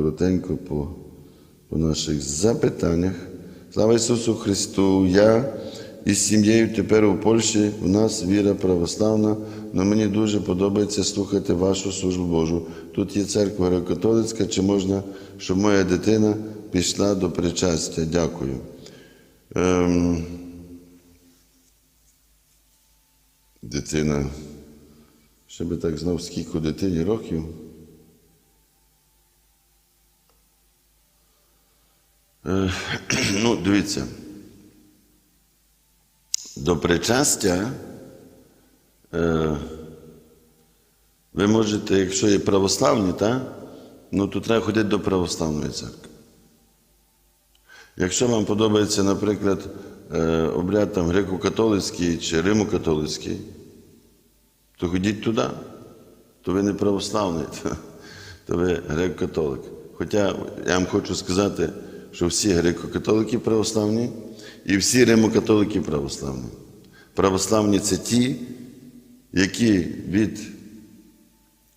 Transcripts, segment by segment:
коротенько по, по наших запитаннях. Слава Ісусу Христу! Я із сім'єю тепер у Польщі, в нас віра православна, але мені дуже подобається слухати вашу службу Божу. Тут є церква греко-католицька, чи можна, щоб моя дитина пішла до причастя? Дякую. Ем... Дитина. Ще би так знав, скільки дитині років. Ну, дивіться. До причастя е, ви можете, якщо є православні, та, ну, то треба ходити до православної церкви. Якщо вам подобається, наприклад, е, обряд там греко-католицький чи римо-католицький, то ходіть туди, то ви не православний, то, то ви греко-католик. Хоча я вам хочу сказати, що всі греко-католики православні і всі римо-католики православні. Православні це ті, які від,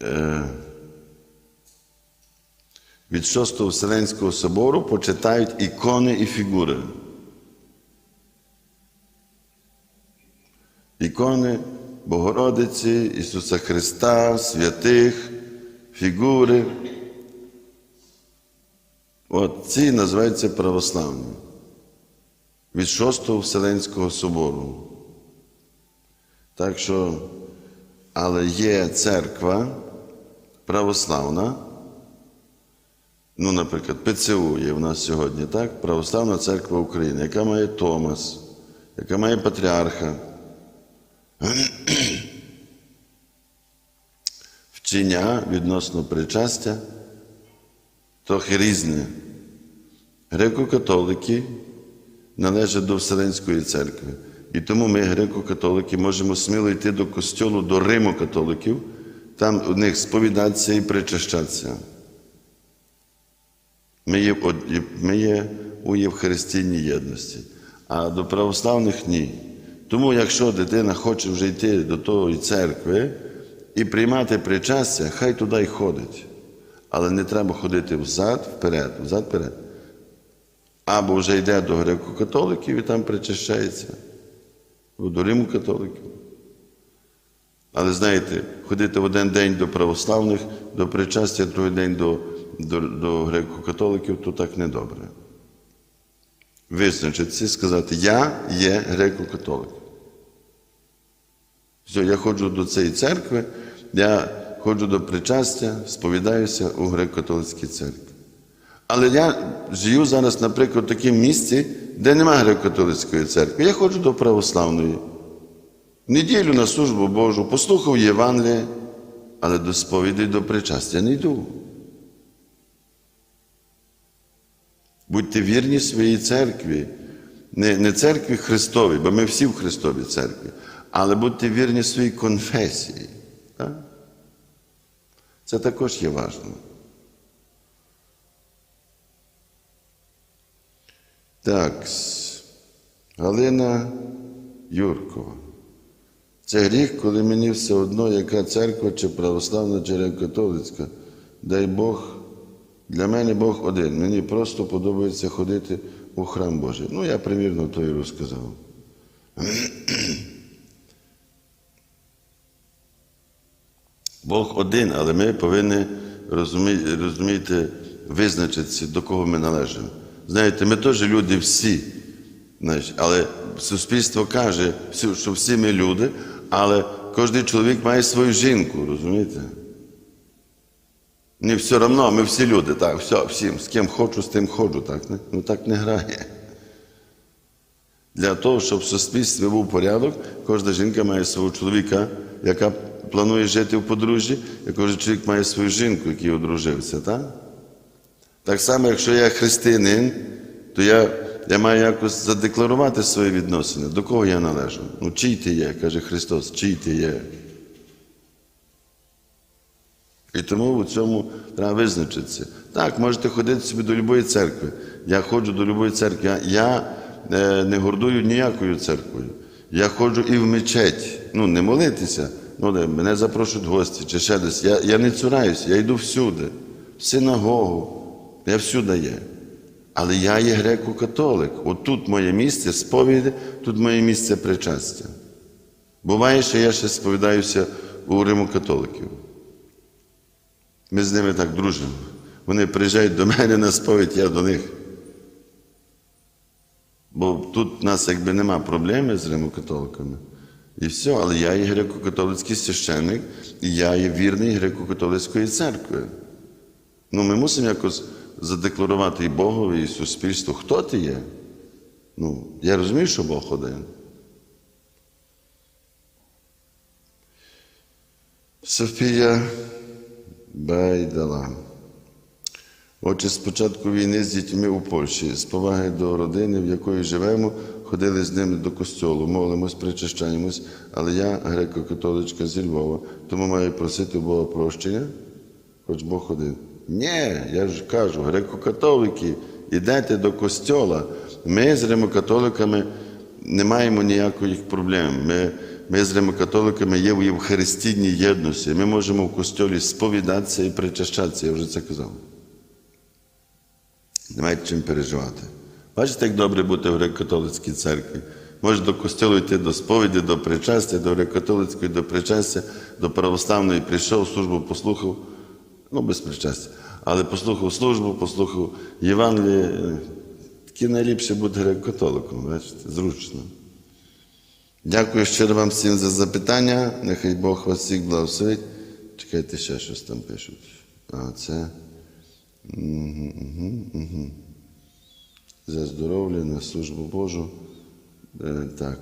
е, від Шостого Вселенського собору почитають ікони і фігури. Ікони Богородиці, Ісуса Христа, святих, фігури. От ці називаються православні. Від Шостого Вселенського собору. Так що, але є церква православна, ну, наприклад, ПЦУ є в нас сьогодні, так? Православна церква України, яка має Томас, яка має патріарха. Вчення відносно причастя трохи різне. Греко-католики належать до Вселенської церкви. І тому ми, греко-католики, можемо сміло йти до костьолу, до Римо-католиків, там у них сповідатися і причащатися. Ми є, ми є у Євхаристійній єдності, а до православних ні. Тому, якщо дитина хоче вже йти до тої церкви і приймати причастя, хай туди й ходить. Але не треба ходити взад, вперед, взад, вперед. Або вже йде до греко-католиків і там причащається, або до Риму-католиків. Але знаєте, ходити в один день до православних, до причастя, другий день до, до, до греко-католиків, то так не добре. Визначитися сказати, я є греко-католик. Все, я ходжу до цієї церкви, я ходжу до причастя, сповідаюся у греко-католицькій церкві. Але я живу зараз, наприклад, в такому місці, де немає греко-католицької церкви. Я ходжу до православної. Неділю на службу Божу, послухав Євангеліє, але до сповіді до причастя не йду. Будьте вірні своїй церкві, не, не церкві Христовій, бо ми всі в Христовій церкві, але будьте вірні своїй конфесії. Так? Це також є важливо. Так, Галина Юркова. Це гріх, коли мені все одно, яка церква, чи православна, чи греко-католицька. Дай Бог, для мене Бог один. Мені просто подобається ходити у храм Божий. Ну, я примірно то і розказав. Бог один, але ми повинні розуміти, визначитися, до кого ми належимо. Знаєте, ми теж люди всі, але суспільство каже, що всі ми люди, але кожен чоловік має свою жінку, розумієте? Не все одно, ми всі люди, так, все, всім, з ким хочу, з тим ходжу, так, не? ну так не грає. Для того, щоб в суспільстві був порядок, кожна жінка має свого чоловіка, яка планує жити в подружжі, і кожен чоловік має свою жінку, який одружився. Так Так само, якщо я християнин, то я я маю якось задекларувати свої відносини. До кого я належу? Ну, чий ти є, каже Христос, чий ти є. І тому в цьому треба визначитися. Так, можете ходити собі до любої церкви. Я ходжу до любої церкви. Я, я е, не гордую ніякою церквою. Я ходжу і в мечеть. Ну, не молитися, ну, де мене запрошують гості чи ще десь. Я я не цураюся, я йду всюди, в синагогу, Я всюди є. Але я є греко-католик. От тут моє місце сповіді, тут моє місце причастя. Буває, що я ще сповідаюся у римокатоликів. Ми з ними так дружимо. Вони приїжджають до мене на сповідь, я до них. Бо тут у нас якби нема проблеми з римокатоликами. І все, але я є греко-католицький священник, і я є вірний греко-католицької церкви. Ну, ми мусимо якось задекларувати і Богові, і суспільству, хто ти є. Ну, я розумію, що Бог один. Софія Байдала. Отже, з початку війни з дітьми у Польщі, з поваги до родини, в якої живемо, ходили з ними до костьолу, молимось, причащаємось, але я греко-католичка зі Львова, тому маю просити Бога прощення, хоч Бог один. Ні, я ж кажу, греко-католики, ідете до костьола. Ми з римокатоликами не маємо ніяких проблем. Ми, ми з римокатоликами є в Євхаристійній єдності. Ми можемо в костьолі сповідатися і причащатися, я вже це казав. Немає чим переживати. Бачите, як добре бути в греко-католицькій церкві. Може до костюлу йти до сповіді, до причастя, до греко-католицької, до причастя, до православної прийшов, службу послухав, ну без причастя, але послухав службу, послухав Євангеліє. Такі найліпше бути греко-католиком, бачите, зручно. Дякую щиро вам всім за запитання. Нехай Бог вас всіх благословить. Чекайте, ще щось там пишуть. А, це. Угу, угу, угу. За здоров'я на службу Божу. Е, так.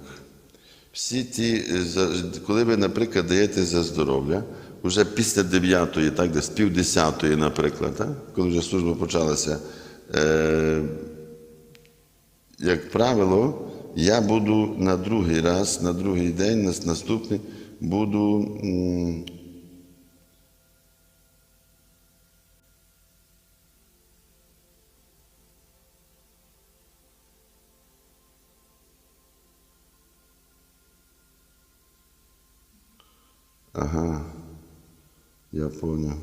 Всі ті, е, коли ви, наприклад, даєте за здоров'я, вже після 9, так, десь пів 10, наприклад, так, коли вже служба почалася, е, як правило, я буду на другий раз, на другий день, на наступний, буду. Ага, я поняв.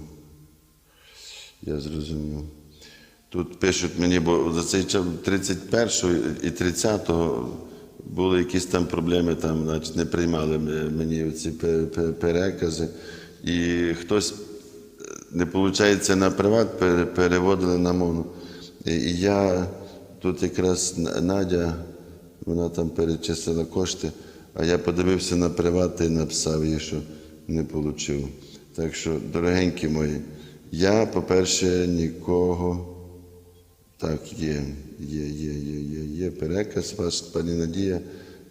Я зрозумів. Тут пишуть мені, бо за цей час 31-го і 30-го були якісь там проблеми, там, значить, не приймали мені ці пе- пе- перекази. І хтось, не виходить, на приват переводили на мовну. І я тут якраз Надя, вона там перечислила кошти, а я подивився на приват і написав їй, що не отримав. Так що, дорогенькі мої, я, по-перше, нікого. Так, є, є, є, є, є, є переказ ваш, пані Надія,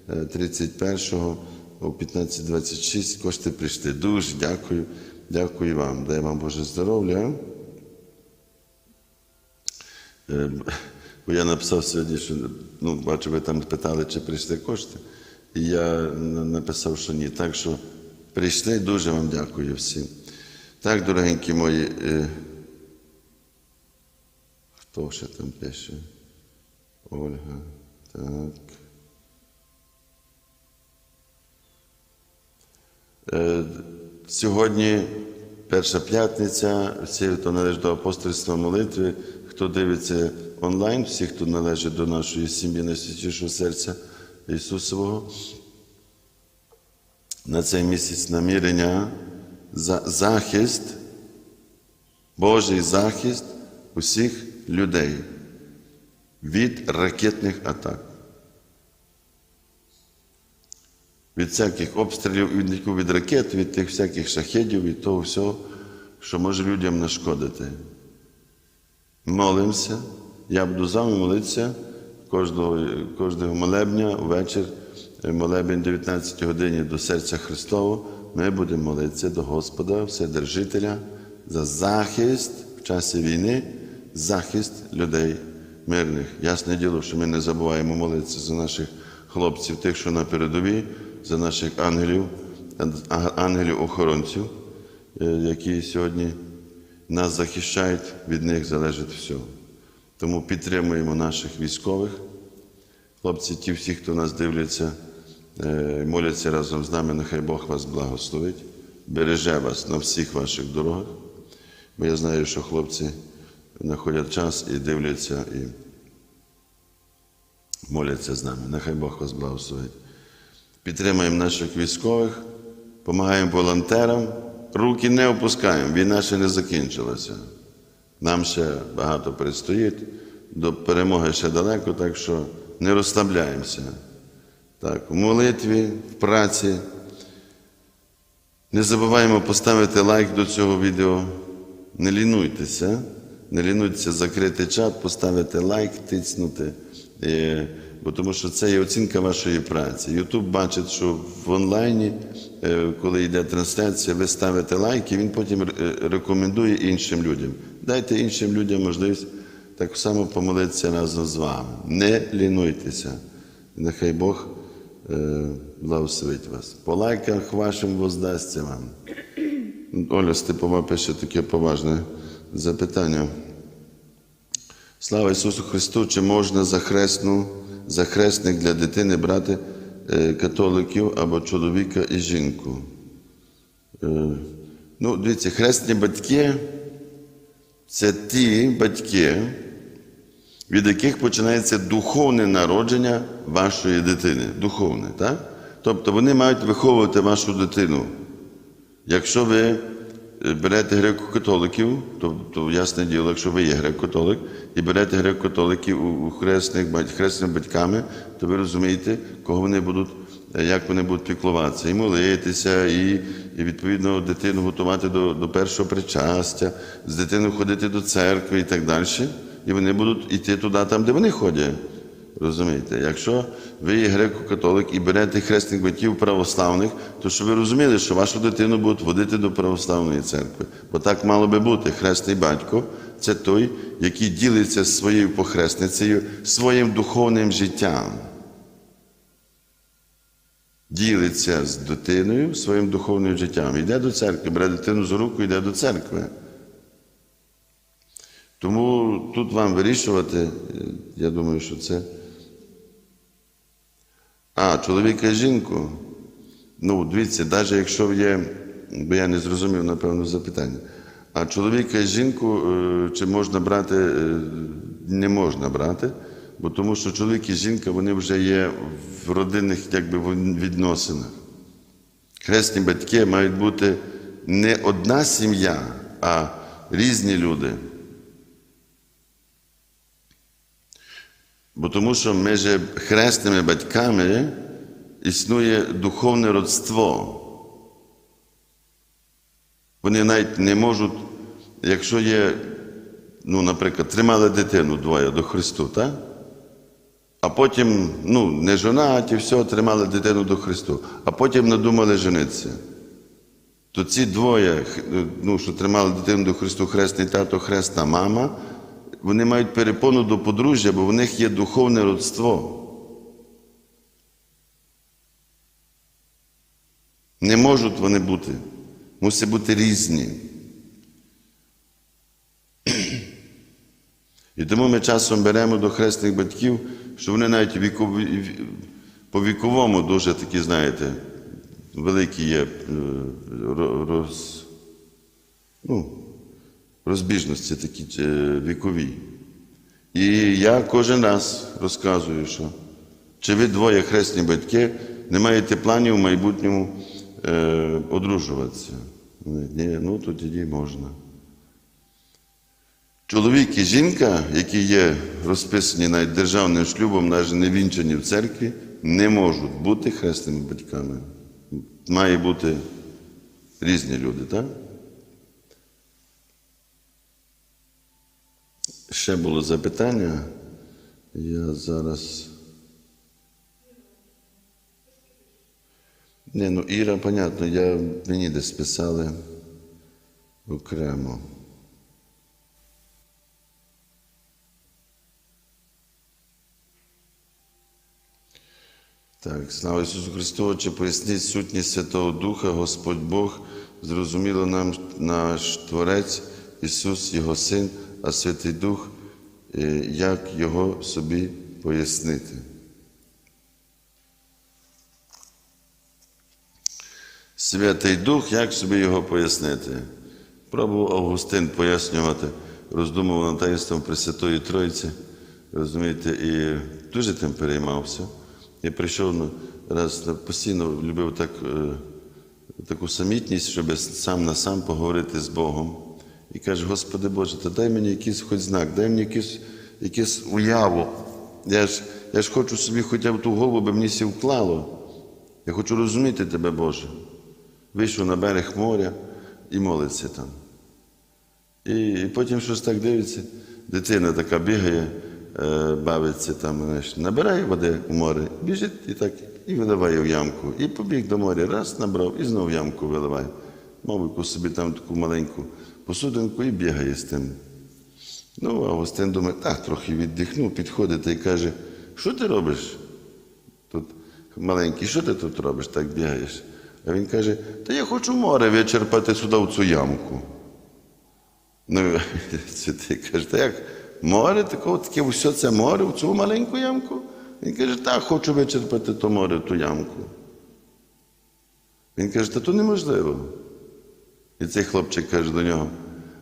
е, 31-го о 15.26 кошти прийшли. Дуже дякую, дякую вам. Дай вам Боже здоров'я. Е, Бо я написав сьогодні, що ну, бачу, ви там питали, чи прийшли кошти. І я написав, що ні. Так що прийшли, дуже вам дякую всім. Так, дорогенькі мої. е, Хто ще там пише? Ольга. Так. Е, Сьогодні перша п'ятниця, всі, хто належить до апостольства молитви, хто дивиться онлайн, всі, хто належить до нашої сім'ї найсвятішого серця Ісусового, на цей місяць намірення за захист, Божий захист усіх людей від ракетних атак. Від всяких обстрілів, від, від ракет, від тих всяких шахедів, від того всього, що може людям нашкодити. Молимося. Я буду з вами молитися кожного, кожного молебня ввечір, е, молебень 19 годині до серця Христового. Ми будемо молитися до Господа, Вседержителя, за захист в часі війни, захист людей мирних. Ясне діло, що ми не забуваємо молитися за наших хлопців, тих, що на передовій, за наших ангелів, ангелів-охоронців, е, які сьогодні нас захищають, від них залежить все. Тому підтримуємо наших військових. Хлопці, ті всі, хто нас дивляться, е, моляться разом з нами, нехай Бог вас благословить, береже вас на всіх ваших дорогах. Бо я знаю, що хлопці знаходять час і дивляться і моляться з нами. Нехай Бог вас благословить. Підтримаємо наших військових, допомагаємо волонтерам, руки не опускаємо, війна ще не закінчилася. Нам ще багато предстоїть, до перемоги ще далеко, так що не розслабляємося. Так, в молитві, в праці. Не забуваємо поставити лайк до цього відео. Не лінуйтеся, не лінуйтеся закрити чат, поставити лайк, тицнути. Е, Бо тому що це є оцінка вашої праці. Ютуб бачить, що в онлайні, е, коли йде трансляція, ви ставите лайк, і він потім е, рекомендує іншим людям. Дайте іншим людям можливість так само помолитися разом з вами. Не лінуйтеся. Нехай Бог е, благословить вас. По лайках вашим воздасться вам. Оля Степова пише таке поважне запитання. Слава Ісусу Христу! Чи можна за хресну, за хресник для дитини брати е, католиків або чоловіка і жінку? Е, ну, дивіться, хресні батьки це ті батьки, від яких починається духовне народження вашої дитини. Духовне, так? Тобто вони мають виховувати вашу дитину. Якщо ви е, берете греко-католиків, то, то ясне діло, якщо ви є греко-католик, і берете греко-католиків у, хресних, хресними батьками, то ви розумієте, кого вони будуть, е, як вони будуть піклуватися, і молитися, і, і відповідно дитину готувати до, до першого причастя, з дитиною ходити до церкви і так далі. І вони будуть йти туди, там, де вони ходять. Розумієте, якщо ви є греко-католик і берете хресних батьків православних, то щоб ви розуміли, що вашу дитину будуть водити до православної церкви. Бо так мало би бути. Хресний батько це той, який ділиться з своєю похресницею, своїм духовним життям. Ділиться з дитиною своїм духовним життям. Йде до церкви, бере дитину за руку, йде до церкви. Тому тут вам вирішувати, е, я думаю, що це. А, чоловіка і жінку. Ну, дивіться, навіть якщо є, бо я не зрозумів, напевно, запитання. А чоловіка і жінку е, чи можна брати, е, не можна брати, бо тому що чоловік і жінка вони вже є в родинних якби, відносинах. Хресні батьки мають бути не одна сім'я, а різні люди. Бо тому що між хресними батьками існує духовне родство. Вони навіть не можуть, якщо є, ну, наприклад, тримали дитину двоє до Христу, так? а потім, ну, не жонаті, все, тримали дитину до Христу, а потім надумали женитися. То ці двоє, ну, що тримали дитину до Христу, хресний тато, хресна мама, вони мають перепону до подружжя, бо в них є духовне родство. Не можуть вони бути. Мусять бути різні. І тому ми часом беремо до хресних батьків, що вони навіть вікові, по віковому дуже такі, знаєте, великі є е, роз, ну, розбіжності такі е, вікові. І я кожен раз розказую, що чи ви двоє хресні батьки не маєте планів в майбутньому е, одружуватися? Ні, ну то тоді можна. Чоловік і жінка, які є розписані навіть державним шлюбом, навіть не вінчані в церкві, не можуть бути хресними батьками. Має бути різні люди, так? Ще було запитання. Я зараз. Не, ну Іра, понятно, я, мені десь писали окремо. Так, слава Ісусу Христу, чи поясніть сутність Святого Духа, Господь Бог, зрозуміло нам наш Творець, Ісус, Його Син, а Святий Дух, е, як Його собі пояснити. Святий Дух, як собі його пояснити? Пробував Августин пояснювати. роздумував над таїнством Пресвятої Троїці, розумієте, і дуже тим переймався. І прийшов раз постійно любив так, е, таку самітність, щоб сам на сам поговорити з Богом. І каже, Господи Боже, та дай мені якийсь хоч знак, дай мені якийсь, якийсь уяву. Я ж, я ж хочу собі хоча б ту голову, би мені сі вклало. Я хочу розуміти тебе, Боже. Вийшов на берег моря і молиться там. І, і потім щось так дивиться, дитина така бігає, е, бавиться там, знаєш, набирає води в море, біжить і так, і виливає в ямку. І побіг до моря, раз набрав, і знову в ямку виливає. Мовику собі там таку маленьку посудинку і бігає з тим. Ну, а Гостин думає, так, трохи віддихнув, підходить і каже, що ти робиш? Тут маленький, що ти тут робиш, так бігаєш? А він каже, та я хочу море вичерпати сюди в цю ямку. Ну, святий каже, та як море, таке, таке все це море в цю маленьку ямку? Він каже, так, хочу вичерпати то море ту ямку. Він каже, та то неможливо. І цей хлопчик каже до нього,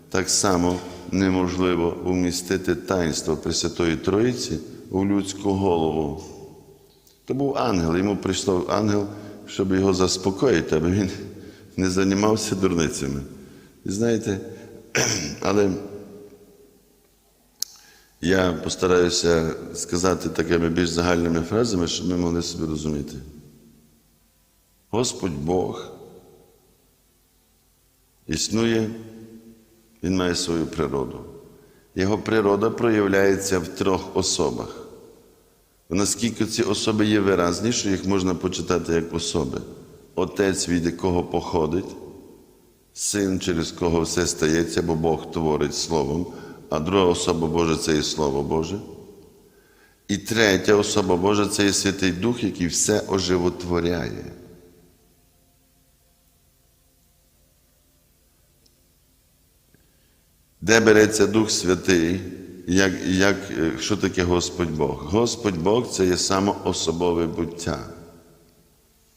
так само неможливо вмістити таїнство Пресвятої Троїці у людську голову. То був ангел, йому прийшов ангел, щоб його заспокоїти, аби він не займався дурницями. І знаєте, але я постараюся сказати такими більш загальними фразами, щоб ми могли собі розуміти. Господь Бог існує, Він має свою природу. Його природа проявляється в трьох особах. Наскільки ці особи є виразні, що їх можна почитати як особи. Отець, від якого походить, син, через кого все стається, бо Бог творить Словом, а друга особа Божа це є Слово Боже. І третя особа Божа це є Святий Дух, який все оживотворяє. Де береться Дух Святий, як, як, е, що таке Господь Бог? Господь Бог це є самоособове буття.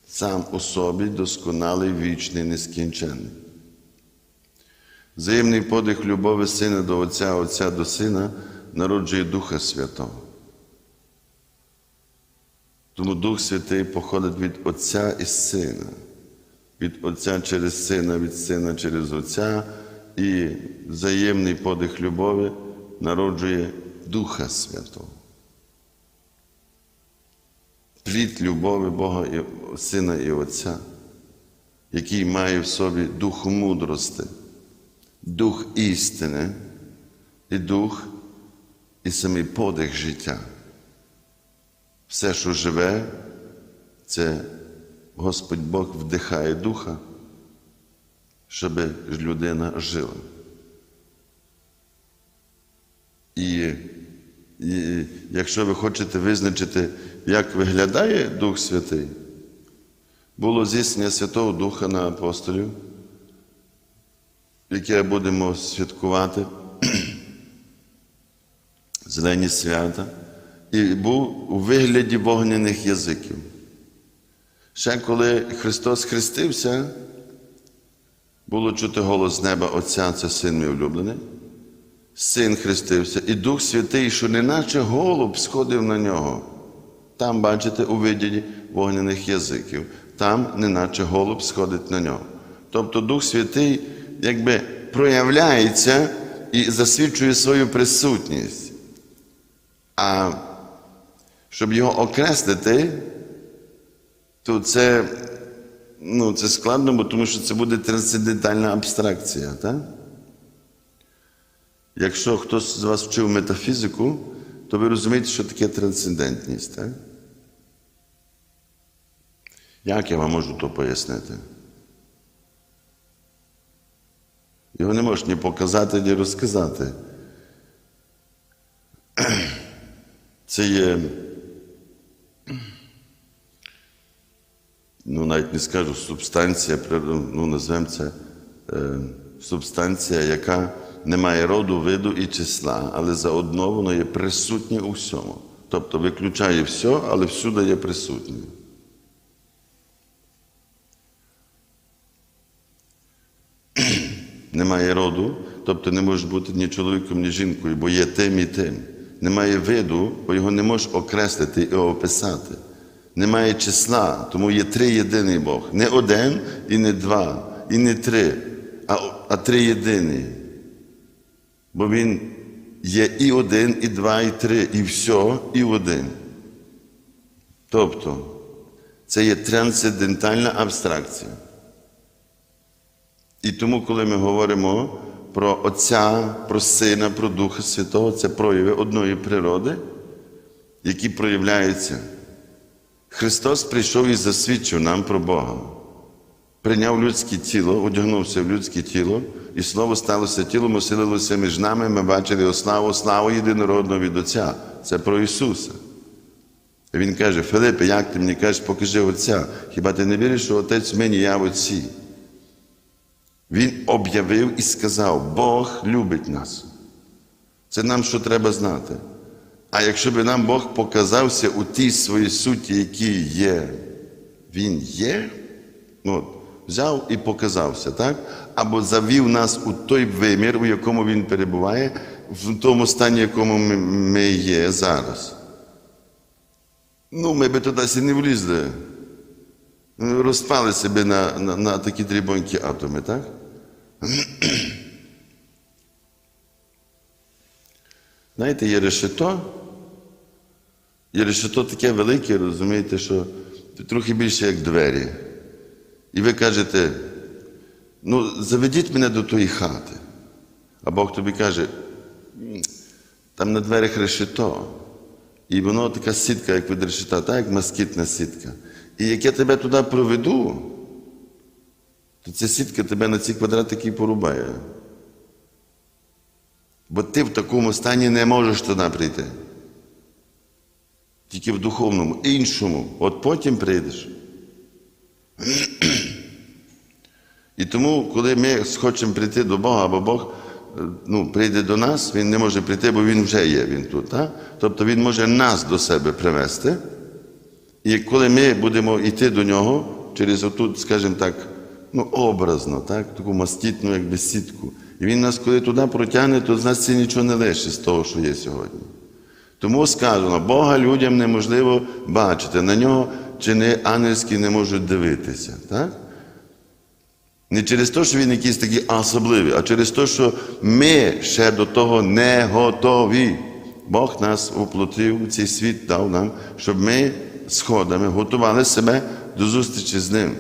Сам у собі досконалий, вічний, нескінченний. Взаємний подих любові Сина до Отця, Отця до Сина народжує Духа Святого. Тому Дух Святий походить від Отця і Сина, від Отця через Сина, від Сина через Отця, і взаємний подих любові народжує Духа Святого. Плід любові Бога і Сина і Отця, який має в собі дух мудрости, дух істини і дух і самий подих життя. Все, що живе, це Господь Бог вдихає духа, щоб людина жила. І, і якщо ви хочете визначити, як виглядає Дух Святий, було здійснення Святого Духа на апостолів, яке будемо святкувати зелені свята, і був у вигляді вогняних язиків. Ще коли Христос хрестився, було чути голос неба Отця, це син мій улюблений. Син хрестився, і Дух Святий, що неначе голуб сходив на нього. Там, бачите, у виді вогняних язиків, там, неначе голуб сходить на нього. Тобто Дух Святий якби проявляється і засвідчує свою присутність. А щоб його окреслити, то це, ну, це складно, бо тому що це буде трансцендентальна абстракція. Так? Якщо хтось з вас вчив метафізику, то ви розумієте, що таке трансцендентність. Так? Як я вам можу то пояснити? Його не можеш ні показати, ні розказати. Це є, ну навіть не скажу, субстанція, ну назвемо це е, субстанція, яка не має роду, виду і числа, але заодно воно є присутнє у всьому. Тобто виключає все, але всюди є присутнє. Немає роду, тобто не можеш бути ні чоловіком, ні жінкою, бо є тим і тим. Немає виду, бо його не можеш окреслити і описати. Немає числа, тому є три єдиний Бог. Не один і не два, і не три, а, а три єдині. Бо Він є і один, і два, і три, і все, і один. Тобто, це є трансцендентальна абстракція. І тому, коли ми говоримо про Отця, про Сина, про Духа Святого, це прояви одної природи, які проявляються. Христос прийшов і засвідчив нам про Бога. Прийняв людське тіло, одягнувся в людське тіло, і слово сталося тілом, оселилося між нами, ми бачили його славу, єдинородного від Отця. Це про Ісуса. І Він каже, Филипе, як ти мені кажеш, покажи Отця. Хіба ти не віриш, що Отець мені, я в Отці? Він об'явив і сказав, Бог любить нас. Це нам що треба знати. А якщо б нам Бог показався у тій своїй суті, якій є, Він є, ну, от, взяв і показався, так? Або завів нас у той вимір, у якому він перебуває, в тому стані, в якому ми, ми є зараз. Ну, ми би туди не влізли. Розпали себе на, на, на такі дрібонькі атоми, так? Знаєте, є решето. Є решето таке велике, розумієте, що трохи більше як двері. І ви кажете, ну, заведіть мене до тої хати. А Бог тобі каже, там на дверях решето. І воно така сітка, як від решета, так, як москітна сітка. І як я тебе туди проведу, то ця сітка тебе на ці квадратики порубає. Бо ти в такому стані не можеш туди прийти. Тільки в духовному, іншому. От потім прийдеш. І тому, коли ми хочемо прийти до Бога, або Бог е, ну, прийде до нас, Він не може прийти, бо Він вже є, Він тут. Так? Тобто Він може нас до себе привести. І коли ми будемо йти до нього через отут, скажімо так, ну, образно, так, таку мастітну, якби сітку. І він нас, коли туди протягне, то з нас це нічого не лише з того, що є сьогодні. Тому сказано, Бога людям неможливо бачити, на нього чини ангельські не можуть дивитися. Так? Не через те, що він якийсь такий особливий, а через те, що ми ще до того не готові. Бог нас уплотив у цей світ, дав нам, щоб ми сходами готували себе до зустрічі з ним.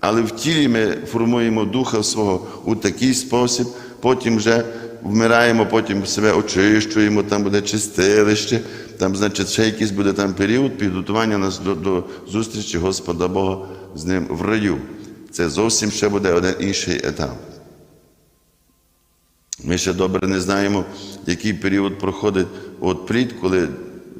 Але в тілі ми формуємо духа свого у такий спосіб, потім вже вмираємо, потім себе очищуємо, там буде чистилище, там, значить, ще якийсь буде там період підготування нас до, до зустрічі Господа Бога з ним в раю. Це зовсім ще буде один інший етап. Ми ще добре не знаємо, який період проходить от плід, коли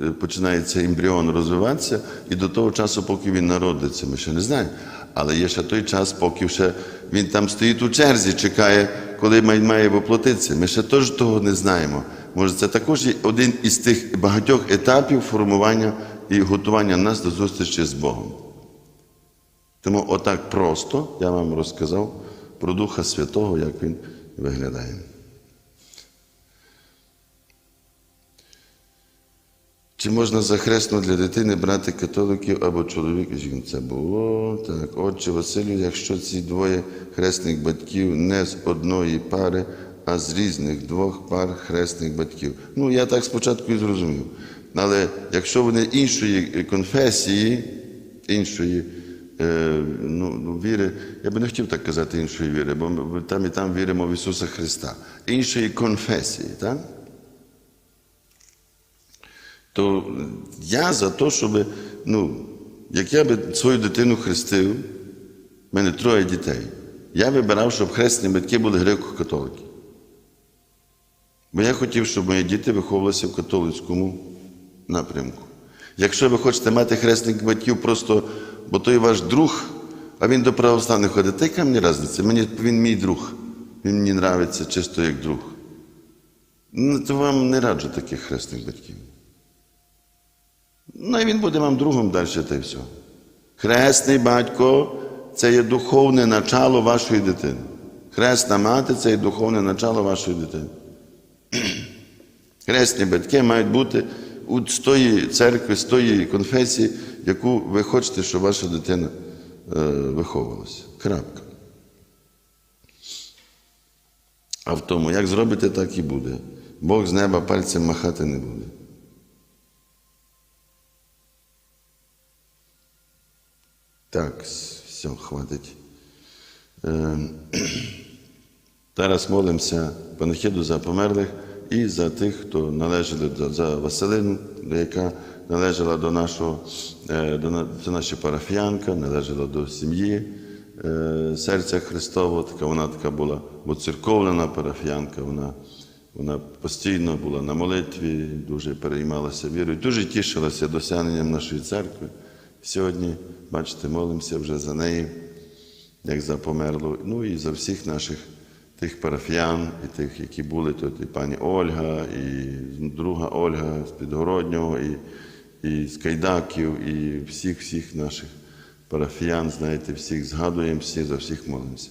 е, починається ембріон розвиватися, і до того часу, поки він народиться, ми ще не знаємо. Але є ще той час, поки ще він там стоїть у черзі, чекає, коли має, воплотитися. Ми ще теж того не знаємо. Може, це також є один із тих багатьох етапів формування і готування нас до зустрічі з Богом. Тому отак просто я вам розказав про Духа Святого, як він виглядає. Чи можна захресно для дитини брати католиків або чоловіка жінка? Це було так. Отче Василю, якщо ці двоє хресних батьків не з одної пари, а з різних двох пар хресних батьків. Ну, я так спочатку і зрозумів. Але якщо вони іншої конфесії, іншої е, ну, ну, віри, я би не хотів так казати іншої віри, бо ми там і там віримо в Ісуса Христа, іншої конфесії, так? То я за те, щоб, ну, як я би свою дитину хрестив, в мене троє дітей, я вибирав, щоб хресні батьки були греко-католики. Бо я хотів, щоб мої діти виховувалися в католицькому напрямку. Якщо ви хочете мати хресних батьків, просто, бо той ваш друг, а він до православних ходить, та яка мені різниця? Мені, він мій друг. Він мені нравиться чисто як друг. Ну, то вам не раджу таких хресних батьків. Ну і він буде вам другом далі, та й все. Хресний батько це є духовне начало вашої дитини. Хресна мати це і духовне начало вашої дитини. Хресні батьки мають бути з тої церкви, з тої конфесії, яку ви хочете, щоб ваша дитина е, виховувалася. Крапка. А в тому, як зробите, так і буде. Бог з неба пальцем махати не буде. Так, все, хватить. Зараз молимося панахіду за померлих і за тих, хто належали за Василину, яка належала до нашого, е, до на- це наша парафіянка, належала до сім'ї е, серця Христового. Така вона така була церковна парафіянка. Вона, вона постійно була на молитві, дуже переймалася вірою, дуже тішилася досягненням нашої церкви. Сьогодні, бачите, молимося вже за неї як за померлу, ну і за всіх наших тих парафіян, і тих, які були тут, і пані Ольга, і друга Ольга з Підгороднього, і, і з Кайдаків, і всіх всіх наших парафіян, знаєте, всіх згадуємо, всіх за всіх молимося.